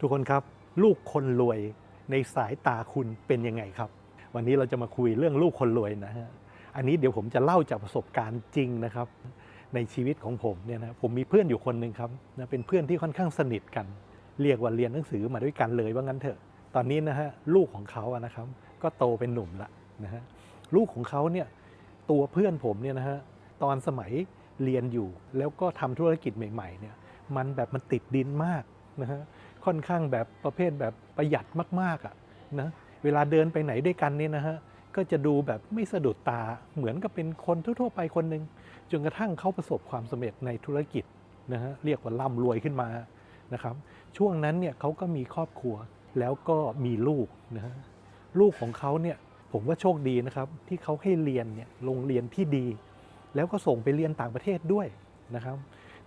ทุกคนครับ ลูกคนรวยในสายตาคุณเป็นยังไงครับ วันนี้เราจะมาคุยเรื่องลูกคนรวยนะฮะอันนี้เดี๋ยวผมจะเล่าจากประสบการณ์จริงนะครับ ในชีวิตของผมเนี่ยนะผมมีเพื่อนอยู่คนหนึ่งครับนะเป็นเพื่อนที่ค่อนข้างสนิทกัน เรียกว่าเรียนหนังสือมาด้วยกันเลยว่างั้นเถอะ ตอนนี้นะฮะลูกของเขาอะนะครับ ก็โตเป็นหนุ่มละนะฮะลูกของเขาเนี่ยตัวเพื่อนผมเนี่ยนะฮะตอนสมัยเรียนอยู่แล้วก็ทำธุรกิจใหม่ๆเนี่ยมันแบบมันติดดินมากนะฮะ ค่อนข้างแบบประเภทแบบประหยัดมากๆอะนะเวลาเดินไปไหนด้วยกันนี่นะฮะก็จะดูแบบไม่สะดุดตาเหมือนกับเป็นคนทั่วๆไปคนหนึ่งจนกระทั่งเขาประสบความสำเร็จในธุรกิจนะฮะเรียกว่าร่ำรวยขึ้นมานะครับ ช่วงนั้นเนี่ยเขาก็มีครอบครัวแล้วก็มีลูกนะฮะลูกของเขาเนี่ยผมว่าโชคดีนะครับ ที่เขาให้เรียนเนี่ยโรงเรียนที่ดี แล้วก็ส่งไปเรียนต่างประเทศด้วยนะครับ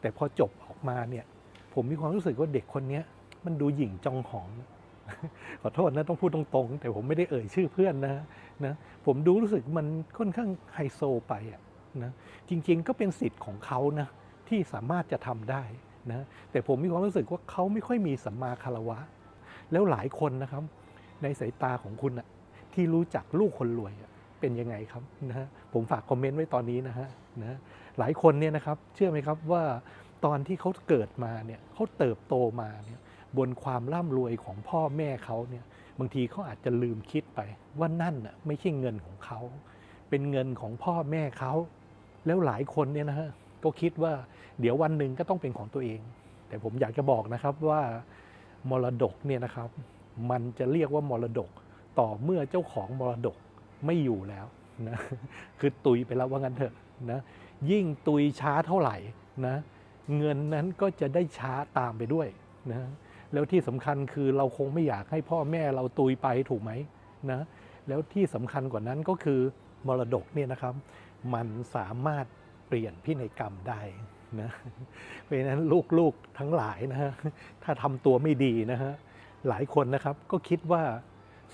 แต่พอจบออกมาเนี่ยผมมีความรู้สึกว่าเด็กคนนี้ มันดูหยิ่งจองหอง ขอโทษนะต้องพูดตรงๆ แต่ผมไม่ได้เอ่ยชื่อเพื่อนนะนะผมดูรู้สึกมันค่อนข้างไฮโซไปอะนะจริงๆก็เป็นสิทธิ์ของเขานะที่สามารถจะทำได้นะแต่ผมมีความรู้สึกว่าเขาไม่ค่อยมีสัมมาคารวะ แล้วหลายคนนะครับ ในสายตาของคุณอะที่รู้จักลูกคนรวยเป็นยังไงครับนะฮะผมฝากคอมเมนต์ไว้ตอนนี้นะฮะนะหลายคนเนี่ยนะครับ เชื่อไหมครับว่าตอนที่เขาเกิดมาเนี่ยเขาเติบโตมาเนี่ย บนความร่ำรวยของพ่อแม่เขาเนี่ยบางทีเขาอาจจะลืมคิดไปว่านั่นน่ะไม่ใช่เงินของเขา เป็นเงินของพ่อแม่เขา แล้วหลายคนเนี่ยนะฮะก็คิดว่าเดี๋ยววันหนึ่งก็ต้องเป็นของตัวเอง แต่ผมอยากจะบอกนะครับว่ามรดกเนี่ยนะครับ มันจะเรียกว่ามรดกต่อเมื่อเจ้าของมรดกไม่อยู่แล้วนะคือตุยไปแล้วว่างั้นเถอะนะยิ่งตุยช้าเท่าไหร่นะเงินนั้นก็จะได้ช้าตามไปด้วยนะ แล้วที่สำคัญคือเราคงไม่อยากให้พ่อแม่เราตุยไปถูกไหมนะแล้วที่สำคัญกว่านั้นก็คือมรดกเนี่ยนะครับมันสามารถเปลี่ยนพินัยกรรมได้นะเพราะฉะนั้นลูกๆทั้งหลายนะฮะถ้าทำตัวไม่ดีนะฮะหลายคนนะครับก็คิดว่า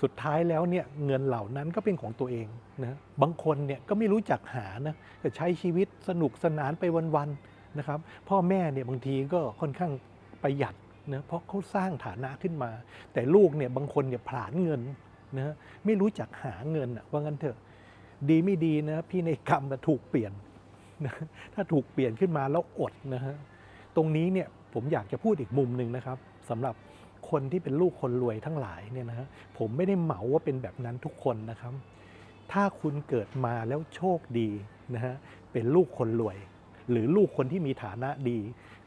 สุดท้ายแล้วเนี่ยเงินเหล่านั้นก็เป็นของตัวเองนะบางคนเนี่ยก็ไม่รู้จักหานะแต่ใช้ชีวิตสนุกสนานไปวันๆนะครับ พ่อแม่เนี่ยบางทีก็ค่อนข้างประหยัด นะเพราะเขาสร้างฐานะขึ้นมา แต่ลูกเนี่ยบางคนเนี่ยผลาญเงินนะไม่รู้จักหาเงินอะว่างั้นเถอะดีไม่ดีนะพี่ในกรรมมันถูกเปลี่ยนนะถ้าถูกเปลี่ยนขึ้นมาแล้วอดนะฮะตรงนี้เนี่ยผมอยากจะพูดอีกมุมหนึ่งนะครับสำหรับคนที่เป็นลูกคนรวยทั้งหลายเนี่ยนะฮะผมไม่ได้เหมาว่าเป็นแบบนั้นทุกคนนะครับ ถ้าคุณเกิดมาแล้วโชคดีนะฮะเป็นลูกคนรวย หรือลูกคนที่มีฐานะดี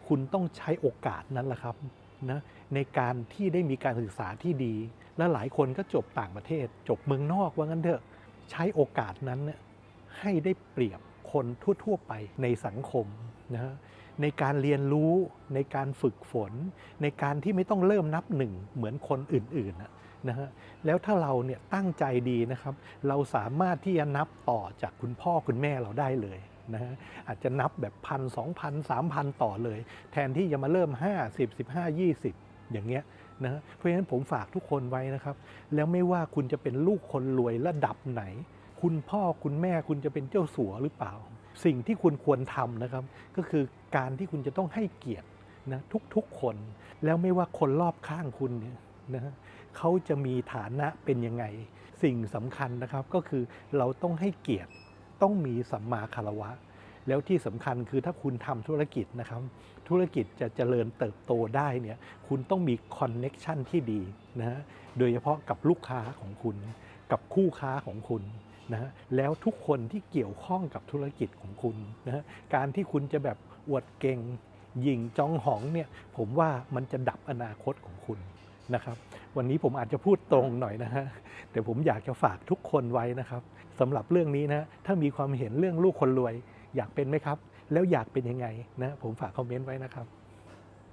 คุณต้องใช้โอกาสนั้นแหละครับ นะในการที่ได้มีการศึกษาที่ดี และหลายคนก็จบต่างประเทศ จบเมืองนอกว่างั้นเถอะใช้โอกาสนั้นเนี่ยให้ได้เปรียบคนทั่ว ๆ ไปในสังคมนะฮะในการเรียนรู้ในการฝึกฝน ในการที่ไม่ต้องเริ่มนับหนึ่งเหมือนคนอื่นๆนะนะฮะแล้วถ้าเราเนี่ยตั้งใจดีนะครับ เราสามารถที่จะนับต่อจากคุณพ่อคุณแม่เราได้เลย นะฮะอาจจะนับแบบพันสองพันสามพันต่อเลย แทนที่จะมาเริ่ม50 15 20 อย่างเงี้ยนะฮะเพราะฉะนั้นผมฝากทุกคนไว้นะครับ แล้วไม่ว่าคุณจะเป็นลูกคนรวยระดับไหน คุณพ่อคุณแม่คุณจะเป็นเจ้าสัวหรือเปล่า สิ่งที่คุณควรทำนะครับ ก็คือการที่คุณจะต้องให้เกียรตินะทุกๆคน แล้วไม่ว่าคนรอบข้างคุณเนี่ยนะฮะเขาจะมีฐานะเป็นยังไง สิ่งสำคัญนะครับก็คือเราต้องให้เกียรติ ต้องมีสัมมาคารวะ แล้วที่สำคัญคือถ้าคุณทำธุรกิจนะครับ ธุรกิจจะเจริญเติบโตได้เนี่ยคุณต้องมีคอนเน็กชันที่ดีนะฮะโดยเฉพาะกับลูกค้าของคุณ กับคู่ค้าของคุณนะฮะแล้วทุกคนที่เกี่ยวข้องกับธุรกิจของคุณนะฮะการที่คุณจะแบบอวดเก่งยิงจองหองเนี่ยผมว่ามันจะดับอนาคตของคุณนะครับ วันนี้ผมอาจจะพูดตรงหน่อยนะฮะ แต่ผมอยากจะฝากทุกคนไว้นะครับสำหรับเรื่องนี้นะ ถ้ามีความเห็นเรื่องลูกคนรวย อยากเป็นไหมครับ แล้วอยากเป็นยังไงนะ ผมฝากคอมเมนต์ไว้นะครับ